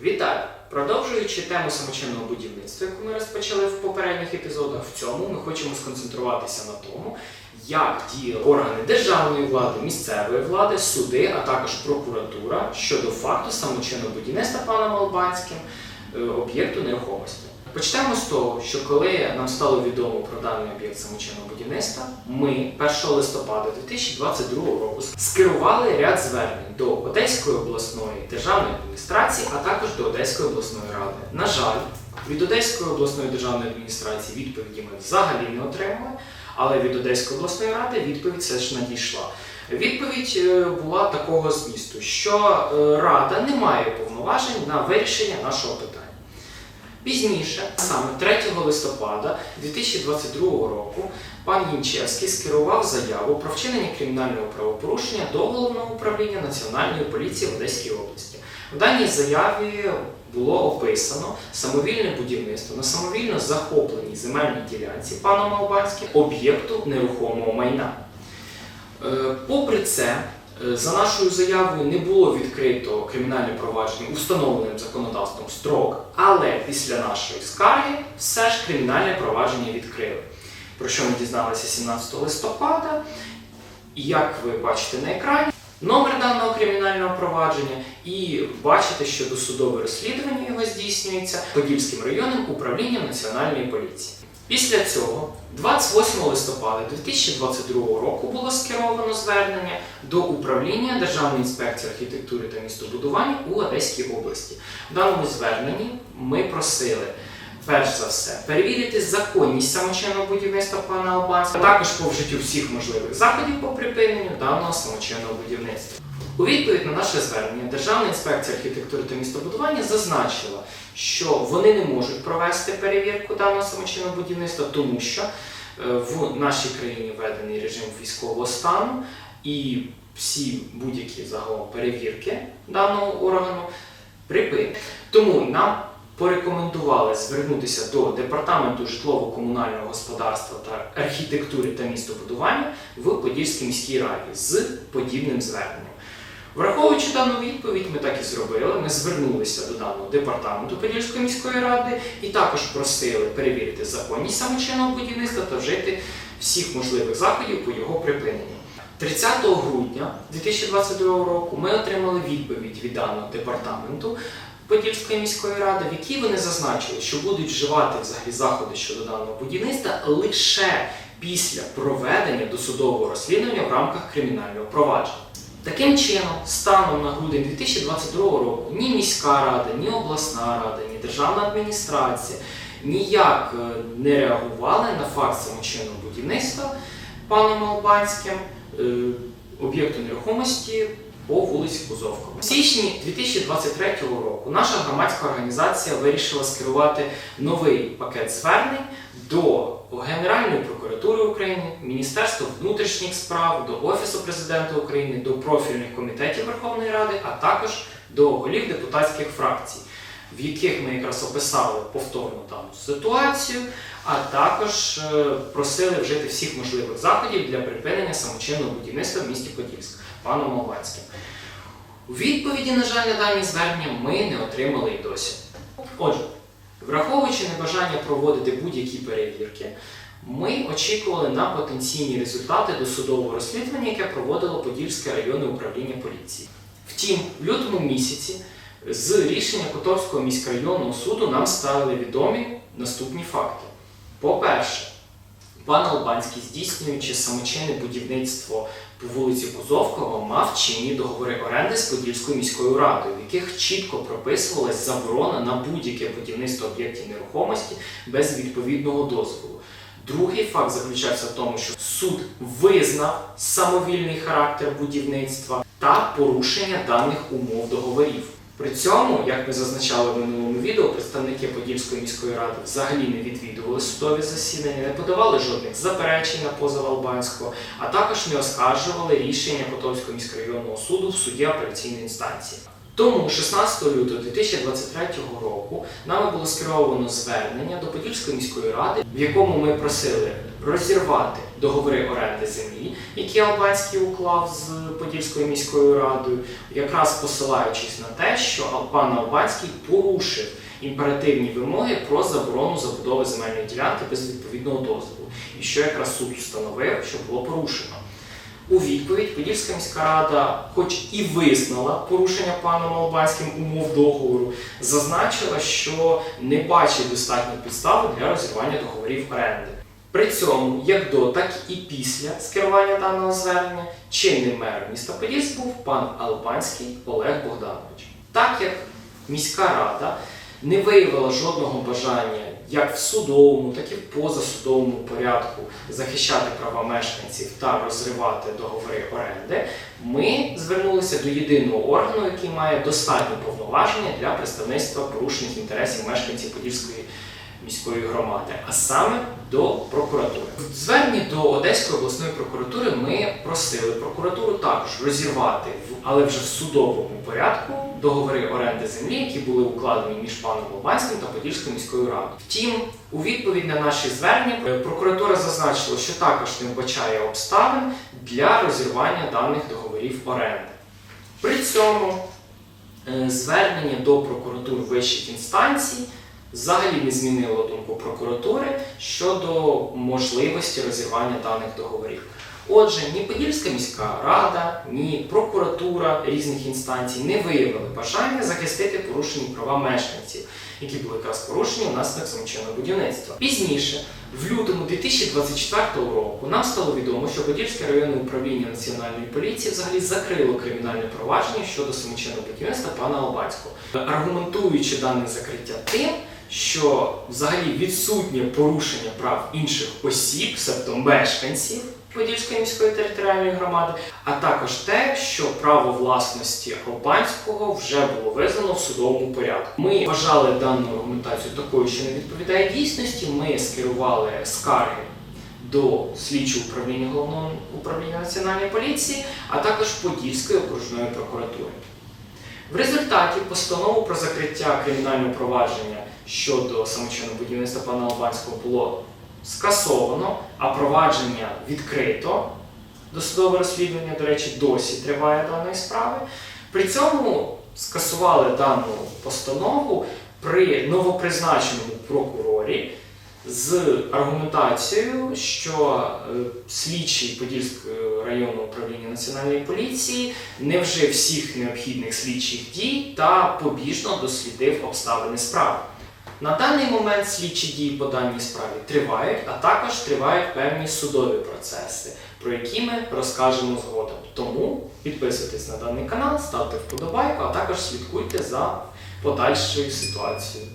Вітаю! Продовжуючи тему самочинного будівництва, яку ми розпочали в попередніх епізодах, в цьому ми хочемо сконцентруватися на тому, як діяли органи державної влади, місцевої влади, суди, а також прокуратура щодо факту самочинного будівництва паном Албанським е, об'єкту нерухомості. Почнемо з того, що коли нам стало відомо про даний об'єкт самочинного будівництва, ми 1 листопада 2022 року скерували ряд звернень до Одеської обласної державної адміністрації, а також до Одеської обласної ради. На жаль, від Одеської обласної державної адміністрації відповіді ми взагалі не отримали, але від Одеської обласної ради відповідь все ж надійшла. Відповідь е, була такого змісту, що е, Рада не має повноважень на вирішення нашого питання. Пізніше, саме 3 листопада 2022 року, пан Янчевський скерував заяву про вчинення кримінального правопорушення до головного управління Національної поліції в Одеській області. В даній заяві було описано самовільне будівництво на самовільно захопленій земельній ділянці паном Албанським об'єкту нерухомого майна. Е, Попри це, за нашою заявою не було відкрито кримінальне провадження установленим законодавством строк, але після нашої скарги все ж кримінальне провадження відкрили. Про що ми дізналися 17 листопада. І як ви бачите на екрані, номер даного кримінального провадження, і бачите, що досудове розслідування його здійснюється Подільським районним управлінням Національної поліції. Після цього, 28 листопада 2022 року, було скеровано звернення до управління Державної інспекції архітектури та містобудування у Одеській області. В даному зверненні ми просили. Перш за все, перевірити законність самочинного будівництва пана Албанського, а також по вжиттю всіх можливих заходів по припиненню даного самочинного будівництва. У відповідь на наше звернення Державна інспекція архітектури та містобудування зазначила, що вони не можуть провести перевірку даного самочинного будівництва, тому що е, в нашій країні введений режим військового стану і всі будь-які загалом перевірки даного органу припинені. Тому нам порекомендували звернутися до департаменту житлово-комунального господарства та архітектури та містобудування в Подільській міській раді з подібним зверненням. Враховуючи дану відповідь, ми так і зробили. Ми звернулися до даного департаменту Подільської міської ради і також просили перевірити законність самочинного будівництва та вжити всіх можливих заходів по його припиненню. 30 грудня 2022 року ми отримали відповідь від даного департаменту Подільської міської ради, в якій вони зазначили, що будуть вживати взагалі заходи щодо даного будівництва лише після проведення досудового розслідування в рамках кримінального провадження. Таким чином, станом на грудень 2022 року ні міська рада, ні обласна рада, ні державна адміністрація ніяк е, не реагували на факт самочинного будівництва паном Албанським е, об'єкту нерухомості по вулиці Кузовкова. У січні 2023 року наша громадська організація вирішила скерувати новий пакет звернень до Генеральної прокуратури України, Міністерства внутрішніх справ, до Офісу президента України, до профільних комітетів Верховної Ради, а також до голів депутатських фракцій, в яких ми якраз описали повторну дану ситуацію, а також е, просили вжити всіх можливих заходів для припинення самочинного будівництва в місті Подільськ паном Албанським. У відповіді, на жаль, на дані звернення ми не отримали і досі. Отже, враховуючи небажання проводити будь-які перевірки, ми очікували на потенційні результати досудового розслідування, яке проводило Подільське районне управління поліції. Втім, в лютому місяці з рішення Котовського міськрайонного суду нам стали відомі наступні факти. По-перше, пан Албанський, здійснюючи самочинне будівництво по вулиці Кузовкова, мав чинні договори оренди з Подільською міською радою, в яких чітко прописувалась заборона на будь-яке будівництво об'єктів нерухомості без відповідного дозволу. Другий факт заключався в тому, що суд визнав самовільний характер будівництва та порушення даних умов договорів. При цьому, як ми зазначали в минулому відео, представники Подільської міської ради взагалі не відвідували судові засідання, не подавали жодних заперечень на позов Албанського, а також не оскаржували рішення Котовського міськрайонного суду в суді апеляційної інстанції. Тому 16 лютого 2023 року нами було скеровано звернення до Подільської міської ради, в якому ми просили розірвати договори оренди землі, які Албанський уклав з Подільською міською радою, якраз посилаючись на те, що пан Албанський порушив імперативні вимоги про заборону забудови земельної ділянки без відповідного дозволу, і що якраз суд встановив, що було порушено. У відповідь Подільська міська рада, хоч і визнала порушення паном Албанським умов договору, зазначила, що не бачить достатньо підстави для розірвання договорів оренди. При цьому, як до, так і після скерування даного звернення, чинним мером міста Подільськ був пан Албанський Олег Богданович. Так як міська рада не виявила жодного бажання як в судовому, так і в позасудовому порядку захищати права мешканців та розривати договори оренди, ми звернулися до єдиного органу, який має достатні повноваження для представництва порушених інтересів мешканців Подільської міської громади, а саме до прокуратури. В зверненні до Одеської обласної прокуратури ми просили прокуратуру також розірвати, в- але вже в судовому порядку, договори оренди землі, які були укладені між паном Лобанським та Подільською міською радою. Втім, у відповідь на наші звернення е, прокуратура зазначила, що також не вбачає обставин для розірвання даних договорів оренди. При цьому е, звернення до прокуратур вищих інстанцій взагалі не змінило думку прокуратури щодо можливості розірвання даних договорів. Отже, ні Подільська міська рада, ні прокуратура різних інстанцій не виявили бажання захистити порушені права мешканців, які були якраз порушені внаслідок самочинного будівництва. Пізніше, в лютому 2024 року, нам стало відомо, що Подільське районне управління національної поліції взагалі закрило кримінальне провадження щодо самочинного будівництва пана Албанського, аргументуючи дане закриття тим, що взагалі відсутнє порушення прав інших осіб, себто мешканців Подільської міської територіальної громади, а також те, що право власності Албанського вже було визнано в судовому порядку. Ми вважали дану аргументацію такою, що не відповідає дійсності. Ми скерували скарги до слідчого управління головного управління національної поліції, а також Подільської окружної прокуратури. В результаті постанову про закриття кримінального провадження щодо самочинного будівництва пана Албанського було скасовано, а провадження відкрито. Досудове розслідування, до речі, досі триває даної справи. При цьому скасували дану постанову при новопризначеному прокурорі з аргументацією, що е, слідчий Подільського районного управління національної поліції не вжив всіх необхідних слідчих дій та побіжно дослідив обставини справи. На даний момент слідчі дії по даній справі тривають, а також тривають певні судові процеси, про які ми розкажемо згодом. Тому підписуйтесь на даний канал, ставте вподобайку, а також слідкуйте за подальшою ситуацією.